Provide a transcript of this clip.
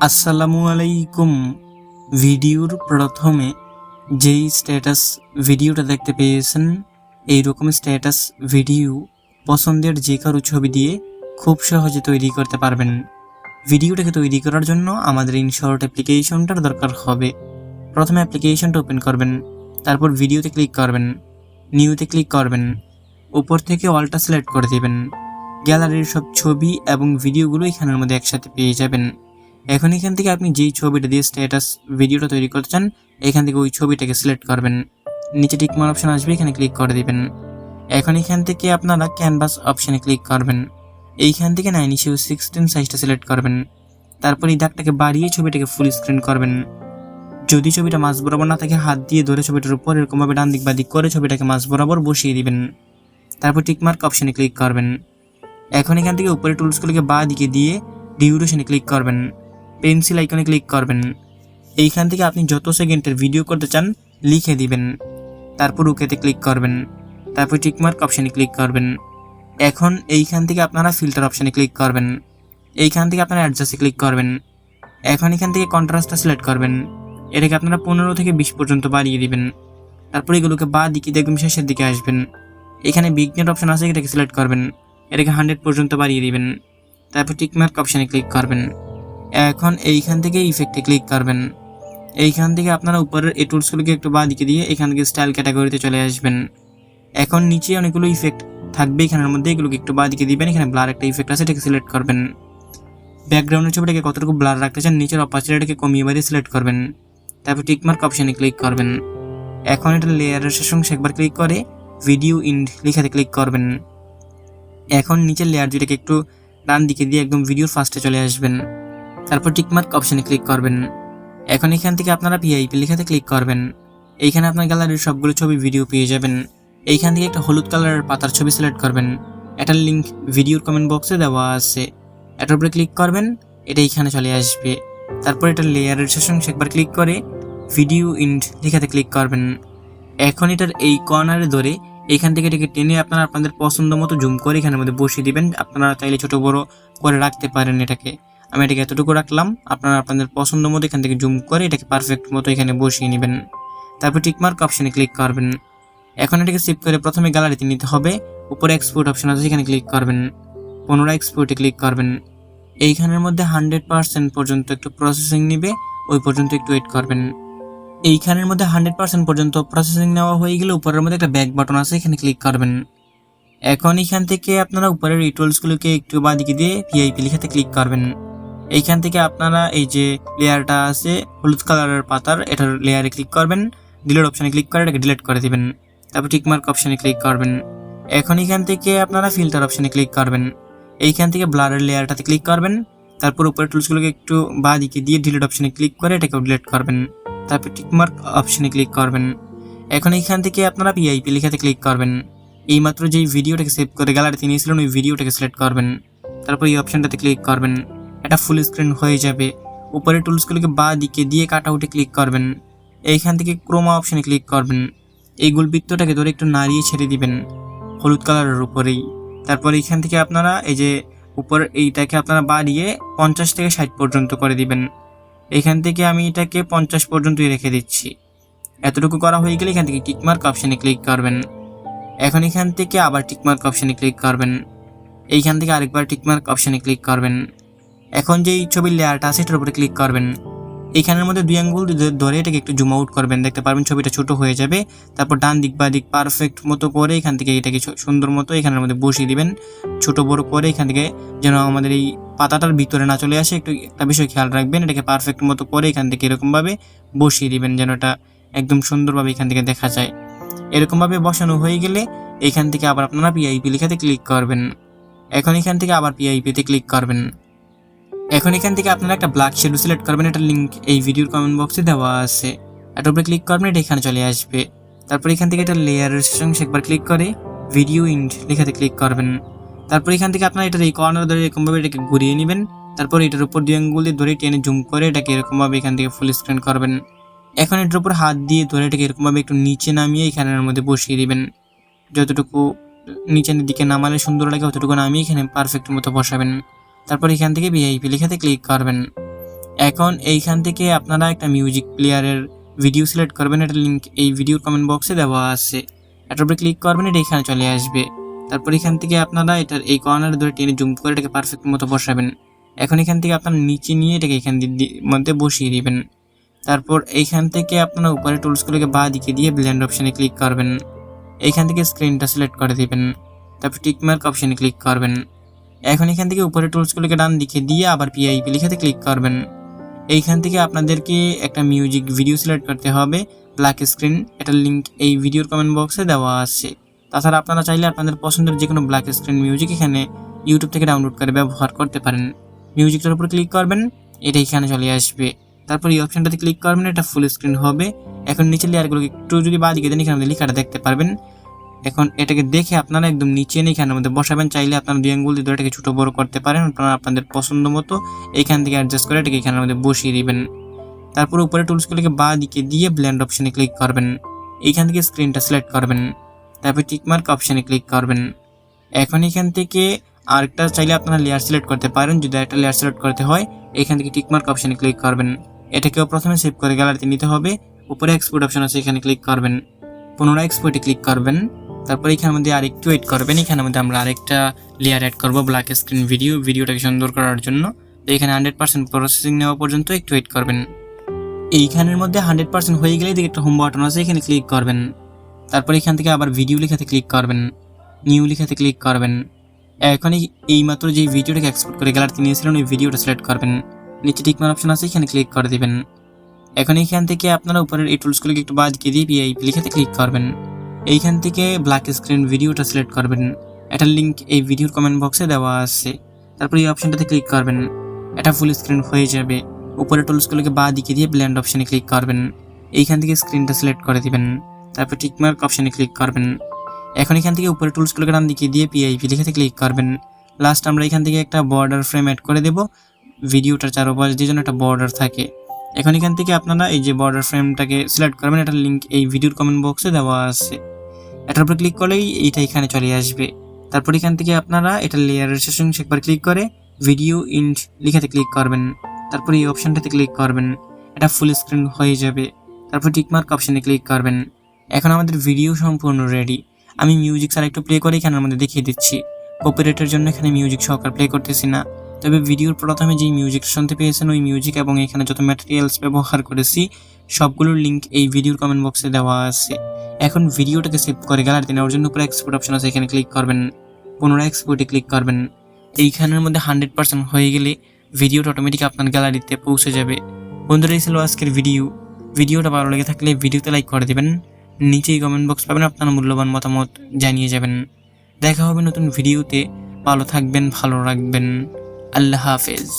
আসসালামু আলাইকুম। ভিডিওর প্রথমে যেই স্ট্যাটাস ভিডিওটা দেখতে পেয়েছেন এই রকম স্ট্যাটাস ভিডিও পছন্দের যে কারও ছবি দিয়ে খুব সহজে তৈরি করতে পারবেন। ভিডিওটাকে তৈরি করার জন্য আমাদের ইনশর্ট অ্যাপ্লিকেশনটার দরকার হবে। প্রথমে অ্যাপ্লিকেশনটা ওপেন করবেন, তারপর ভিডিওতে ক্লিক করবেন নিউতে ক্লিক করবেন, উপর থেকে অলটা সিলেক্ট করে দেবেন। গ্যালারির সব ছবি এবং ভিডিওগুলো এখানের মধ্যে একসাথে পেয়ে যাবেন। এখন এখান থেকে আপনি যেই ছবিটা দিয়ে স্ট্যাটাস ভিডিওটা তৈরি করতে চান, এখান থেকে ওই ছবিটাকে সিলেক্ট করবেন। নিচে টিকমার অপশন আসবে, এখানে ক্লিক করে দেবেন। এখন এখান থেকে আপনারা ক্যানভাস অপশানে ক্লিক করবেন। এইখান থেকে নাইন ইস্যু সিক্সটিন সাইজটা সিলেক্ট করবেন। তারপর এই দাগটাকে বাড়িয়ে ছবিটাকে ফুল স্ক্রিন করবেন। যদি ছবিটা মাঝ বরাবর না থাকে, হাত দিয়ে ধরে ছবিটার উপর এরকমভাবে ডান দিক বা দিক করে ছবিটাকে মাঝ বরাবর বসিয়ে দিবেন। তারপর টিকমার্ক অপশানে ক্লিক করবেন। এখন এখান থেকে উপরে টুলসগুলোকে বা দিকে দিয়ে ডিউরেশনে ক্লিক করবেন। পেন্সিল আইকনে ক্লিক করবেন। এইখান থেকে আপনি যত সেকেন্ডের ভিডিও করতে চান, লিখে দিবেন। তারপর ওকেতে ক্লিক করবেন। তারপর টিকমার্ক অপশানে ক্লিক করবেন। এখন এইখান থেকে আপনারা ফিল্টার অপশানে ক্লিক করবেন। এইখান থেকে আপনারা অ্যাডজাস্টে ক্লিক করবেন। এখন এখান থেকে কন্ট্রাস্টটা সিলেক্ট করবেন। এটাকে আপনারা পনেরো থেকে বিশ পর্যন্ত বাড়িয়ে দিবেন। তারপর এগুলোকে বা দিকে একদম শেষের দিকে আসবেন। এখানে বিগনেট অপশন আছে, এটাকে সিলেক্ট করবেন। এটাকে হান্ড্রেড পর্যন্ত বাড়িয়ে দিবেন। তারপর টিকমার্ক অপশানে ক্লিক করবেন। এখন এইখান থেকে ইফেক্টে ক্লিক করবেন। এইখান থেকে আপনারা উপরের এই টুলসগুলোকে একটু বা দিকে দিয়ে এখান থেকে স্টাইল ক্যাটাগরিতে চলে আসবেন। এখন নিচে অনেকগুলো ইফেক্ট থাকবে এখানের মধ্যে, এগুলোকে একটু বাঁ দিকে দিবেন, এখানে ব্লার একটা ইফেক্ট আছে, এটাকে সিলেক্ট করবেন। ব্যাকগ্রাউন্ডের ছবিটাকে কতটুকু ব্লার রাখতে চান, নিচের অপারেটাকে কমিয়ে বাড়িয়ে সিলেক্ট করবেন। তারপর টিকমার্ক অপশানে ক্লিক করবেন। এখন এটা লেয়ারের সঙ্গে একবার ক্লিক করে ভিডিও ইন্ড লেখাতে ক্লিক করবেন। এখন নিচের লেয়ার দুইটাকে একটু ডান দিকে দিয়ে একদম ভিডিওর ফার্স্টে চলে আসবেন। তারপর টিকমার্ক অপশানে ক্লিক করবেন। এখন এখান থেকে আপনারা ভিআইপি লেখাতে ক্লিক করবেন। এইখানে আপনার গ্যালারির সবগুলো ছবি ভিডিও পেয়ে যাবেন। এইখান থেকে একটা হলুদ কালারের পাতার ছবি সিলেক্ট করবেন। এটার লিঙ্ক ভিডিওর কমেন্ট বক্সে দেওয়া আছে। এটার উপরে ক্লিক করবেন, এটা এইখানে চলে আসবে। তারপর এটা লেয়ারের সঙ্গে একবার ক্লিক করে ভিডিও ইন্ড লেখাতে ক্লিক করবেন। এখন এটার এই কর্নারে ধরে এখান থেকে এটাকে টেনে আপনারা আপনাদের পছন্দ মতো জুম করে এখানের মধ্যে বসিয়ে দিবেন। আপনারা চাইলে ছোট বড় করে রাখতে পারেন এটাকে। আমি এটাকে এতটুকু রাখলাম। আপনারা আপনাদের পছন্দ মতো এখান থেকে জুম করে এটাকে পারফেক্ট মতো এখানে বসিয়ে নেবেন। তারপর টিকমার্ক অপশানে ক্লিক করবেন। এখন এটাকে সেভ করে প্রথমে গ্যালারিতে নিতে হবে। উপরে এক্সপোর্ট অপশন আছে, সেখানে ক্লিক করবেন। পুনরায় এক্সপোর্টে ক্লিক করবেন। এইখানের মধ্যে হান্ড্রেড পার্সেন্ট পর্যন্ত একটু প্রসেসিং নিবে, ওই পর্যন্ত একটু ওয়েট করবেন। এইখানের মধ্যে হান্ড্রেড পার্সেন্ট পর্যন্ত প্রসেসিং নেওয়া হয়ে গেলে উপরের মধ্যে একটা ব্যাক বাটন আছে, এখানে ক্লিক করবেন। এখন এখান থেকে আপনারা উপরের এই টুলসগুলোকে একটু বাঁদিকে দিয়ে ভিআইপি লিখাতে ক্লিক করবেন। এইখান থেকে আপনারা এই যে লেয়ারটা আছে, হলুদ কালারের পাতার, এটার লেয়ারে ক্লিক করবেন। ডিলেট অপশানে ক্লিক করে এটাকে ডিলিট করে দিবেন। তারপর টিকমার্ক অপশানে ক্লিক করবেন। এখন এখান থেকে আপনারা ফিল্টার অপশানে ক্লিক করবেন। এইখান থেকে ব্লারের লেয়ারটাতে ক্লিক করবেন। তারপর উপরের টুলসগুলোকে একটু বাঁ দিকে দিয়ে ডিলিট অপশানে ক্লিক করে এটাকে ডিলিট করবেন। তারপর টিকমার্ক অপশানে ক্লিক করবেন। এখন এইখান থেকে আপনারা পিআইপি লেখাতে ক্লিক করবেন। এইমাত্র যেই ভিডিওটাকে সেভ করে গ্যালারিতে নিয়েছিলেন, ওই ভিডিওটাকে সিলেক্ট করবেন। তারপর এই অপশানটাতে ক্লিক করবেন। এটা ফুল স্ক্রিন হয়ে যাবে। উপরের টুলসগুলোকে বা দিকে দিয়ে কাট আউটে ক্লিক করবেন। এইখান থেকে ক্রোমা অপশানে ক্লিক করবেন। এই গোলবৃত্তটাকে ধরে একটু নাড়িয়ে ছেড়ে দিবেন হলুদ কালারের উপরেই। তারপর এইখান থেকে আপনারা এই যে উপর এইটাকে আপনারা বাড়িয়ে পঞ্চাশ থেকে ষাট পর্যন্ত করে দিবেন। এখান থেকে আমি এটাকে পঞ্চাশ পর্যন্তই রেখে দিচ্ছি। এতটুকু করা হয়ে গেলে এখান থেকে টিকমার্ক অপশানে ক্লিক করবেন। এখন এখান থেকে আবার টিকমার্ক অপশানে ক্লিক করবেন। এইখান থেকে আরেকবার টিকমার্ক অপশানে ক্লিক করবেন। এখন যেই ছবির লেয়ারটা আছে এটার উপরে ক্লিক করবেন। এইখানের মধ্যে দুই আঙ্গুল ধরে এটাকে একটু জুম আউট করবেন। দেখতে পারবেন ছবিটা ছোট হয়ে যাবে। তারপর ডান দিক, বা দিক পারফেক্ট মতো করে এখান থেকে এটাকে সুন্দর মতো এখানের মধ্যে বসিয়ে দিবেন। ছোট বড় করে এখান থেকে যেন আমাদের এই পাতাটার ভিতরে না চলে আসে, একটু একটা বিষয় খেয়াল রাখবেন। এটাকে পারফেক্ট মতো করে এখান থেকে এরকমভাবে বসিয়ে দিবেন যেন এটা একদম সুন্দরভাবে এখান থেকে দেখা যায়। এরকমভাবে বসানো হয়ে গেলে এখান থেকে আবার আপনারা পিআইপি লেখাতে ক্লিক করবেন। এখন এখান থেকে আবার পিআইপিতে ক্লিক করবেন। এখন এখান থেকে আপনারা একটা ব্ল্যাক শেডো সিলেক্ট করবেন এটার লিঙ্ক এই ভিডিওর কমেন্ট বক্সে দেওয়া আছে। এটার উপরে ক্লিক করবেন, এটা এখানে চলে আসবে। তারপর এখান থেকে এটা লেয়ারের সঙ্গে একবার ক্লিক করে ভিডিও ইন্ড লেখাতে ক্লিক করবেন। তারপর এখান থেকে আপনারা এটার এই কর্নার ধরে এরকমভাবে এটাকে ঘুরিয়ে নেবেন। তারপর এটার উপর দুই আঙ্গুল দিয়ে ধরে টেনে জুম করে এটাকে এরকমভাবে এখান থেকে ফুল স্ক্রিন করবেন। এখন এটার উপর হাত দিয়ে ধরে এটাকে এরকমভাবে একটু নিচে নামিয়ে এখানের মধ্যে বসিয়ে দিবেন। যতটুকু নিচের দিকে নামালে সুন্দর লাগে ততটুকু নামিয়ে এখানে পারফেক্ট মতো বসাবেন। তারপর এখান থেকে ভিআইপি লেখাতে ক্লিক করবেন। এখন এইখান থেকে আপনারা একটা মিউজিক প্লেয়ারের ভিডিও সিলেক্ট করবেন। এটা লিঙ্ক এই ভিডিওর কমেন্ট বক্সে দেওয়া আছে। এটার উপরে ক্লিক করবেন, এটা এখানে চলে আসবে। তারপর এখান থেকে আপনারা এটার এই কর্নারে ধরে টেনে জুম করে এটাকে পারফেক্ট মতো বসাবেন। এখন এখান থেকে আপনারা নিচে নিয়ে এটাকে এখান মধ্যে বসিয়ে দিবেন। তারপর এইখান থেকে আপনারা উপরে টুলসগুলোকে বা দিকে দিয়ে ব্লেন্ড অপশানে ক্লিক করবেন। এইখান থেকে স্ক্রিনটা সিলেক্ট করে দিবেন। তারপর টিকমার্ক অপশনে ক্লিক করবেন। এখন এখান থেকে উপরে টুলসগুলোকে ডান দিকে দিয়ে আবার পিআইপি লিখাতে ক্লিক করবেন। এইখান থেকে আপনাদেরকে একটা মিউজিক ভিডিও সিলেক্ট করতে হবে ব্ল্যাক স্ক্রিন এটার লিঙ্ক এই ভিডিওর কমেন্ট বক্সে দেওয়া আছে। তাছাড়া আপনারা চাইলে আপনাদের পছন্দের যে কোনো ব্ল্যাক স্ক্রিন মিউজিক এখানে ইউটিউব থেকে ডাউনলোড করে ব্যবহার করতে পারেন। মিউজিকটার উপর ক্লিক করবেন, এটা এখানে চলে আসবে। তারপর এই অপশনটাতে ক্লিক করবেন, এটা ফুল স্ক্রিন হবে। এখন নিচে লেয়ারগুলোকে একটু যদি বাঁ দিকে দেন, এখানে লেখাটা দেখতে পারবেন। এখন এটাকে দেখে আপনারা একদম নিচে এনে এখানের মধ্যে বসাবেন। চাইলে আপনারা দুই আঙ্গুল দিয়ে এটাকে ছোটো বড় করতে পারেন। আপনারা আপনাদের পছন্দ মতো এখান থেকে অ্যাডজাস্ট করে এটাকে এখানের মধ্যে বসিয়ে দিবেন। তারপর উপরে টুলসগুলোকে বাঁ দিকে দিয়ে ব্ল্যান্ড অপশানে ক্লিক করবেন। এইখান থেকে স্ক্রিনটা সিলেক্ট করবেন। তারপর টিকমার্ক অপশানে ক্লিক করবেন। এখন এখান থেকে আরেকটা চাইলে আপনারা লেয়ার সিলেক্ট করতে পারেন। যদি একটা লেয়ার সিলেক্ট করতে হয়, এখান থেকে টিকমার্ক অপশনে ক্লিক করবেন। এটাকেও প্রথমে সেভ করে গ্যালারিতে নিতে হবে। উপরে এক্সপোর্ট অপশন আছে, এখানে ক্লিক করবেন। পুনরায় এক্সপোর্টে ক্লিক করবেন। তারপর এখানের মধ্যে আরেকটু ওয়েট করবেন। এখানের মধ্যে আমরা আরেকটা লেয়ার অ্যাড করব ব্ল্যাক স্ক্রিন ভিডিও ভিডিওটাকে সুন্দর করার জন্য। তো এখানে হান্ড্রেড পার্সেন্ট প্রসেসিং নেওয়া পর্যন্ত একটু ওয়েট করবেন। এইখানের মধ্যে হান্ড্রেড পার্সেন্ট হয়ে গেলে দেখে একটা হোম বাটন আছে, এখানে ক্লিক করবেন। তারপর এখান থেকে আবার ভিডিও লেখাতে ক্লিক করবেন। নিউ লেখাতে ক্লিক করবেন। এখন এই- এইমাত্র যে ভিডিওটাকে এক্সপোর্ট করে গ্যালারিতে নিয়েছিলেন, ওই ভিডিওটা সিলেক্ট করবেন। নিচে টিকমার অপশন আছে, এখানে ক্লিক করে দেবেন। এখন এখান থেকে আপনারা উপরের এই টুলসগুলোকে একটু বাদ দিয়ে দিয়ে পিআইপি লিখাতে ক্লিক করবেন। এইখান থেকে ব্ল্যাক স্ক্রিন ভিডিওটা সিলেক্ট করবেন। এটার লিঙ্ক এই ভিডিওর কমেন্ট বক্সে দেওয়া আছে। তারপর এই অপশনটাতে ক্লিক করবেন। এটা ফুল স্ক্রিন হয়ে যাবে। উপরে টুলসগুলোকে বা দিকে দিয়ে ব্ল্যান্ড অপশানে ক্লিক করবেন। এইখান থেকে স্ক্রিনটা সিলেক্ট করে দিবেন। তারপর টিকমার্ক অপশানে ক্লিক করবেন। এখন এখান থেকে উপরে টুলসগুলোকে ডান দিকে দিয়ে পিআইপি লিখাতে ক্লিক করবেন। লাস্ট আমরা এখান থেকে একটা বর্ডার ফ্রেম অ্যাড করে দেব। ভিডিওটার চারোপাশ দিয়ে যেন একটা বর্ডার থাকে। এখন এখান থেকে আপনারা এই যে বর্ডার ফ্রেমটাকে সিলেক্ট করবেন এটার লিঙ্ক এই ভিডিওর কমেন্ট বক্সে দেওয়া আছে। এটার উপর ক্লিক করলেই এইটা এখানে চলে আসবে। তারপর এখান থেকে আপনারা এটা লেয়ারের অংশে একবার ক্লিক করে ভিডিও ইন্ট লিখাতে ক্লিক করবেন। তারপর এই অপশনটাতে ক্লিক করবেন। এটা ফুল স্ক্রিন হয়ে যাবে। তারপর টিকমার্ক অপশানে ক্লিক করবেন। এখন আমাদের ভিডিও সম্পূর্ণ রেডি আমি মিউজিক ছাড়া একটু প্লে করে এখানের আমাদের দেখিয়ে দিচ্ছি। কপিরাইটের জন্য এখানে মিউজিক সহকার প্লে করতেছি না। তবে ভিডিওর প্রথমে যেই মিউজিক শুনতে পেয়েছেন, ওই মিউজিক এবং এখানে যত ম্যাটেরিয়ালস ব্যবহার করেছি, সবগুলোর লিঙ্ক এই ভিডিওর কমেন্ট বক্সে দেওয়া আছে। এখন ভিডিওটাকে সেভ করে গ্যালারিতে নেওয়ার জন্য উপরে এক্সপোর্ট অপশন আছে, এখানে ক্লিক করবেন, পুনরায় এক্সপোর্টে ক্লিক করবেন। এইখানের মধ্যে হান্ড্রেড পার্সেন্ট হয়ে গেলে ভিডিওটা অটোমেটিক আপনার গ্যালারিতে পৌঁছে যাবে। বন্ধুরা, এই ছিল আজকের ভিডিও ভিডিওটা ভালো লেগে থাকলে ভিডিওতে লাইক করে দেবেন। নিচেই কমেন্ট বক্স পাবেন আপনার মূল্যবান মতামত জানিয়ে যাবেন। দেখা হবে নতুন ভিডিওতে ভালো থাকবেন, ভালো রাখবেন। আল্লাহ হাফেজ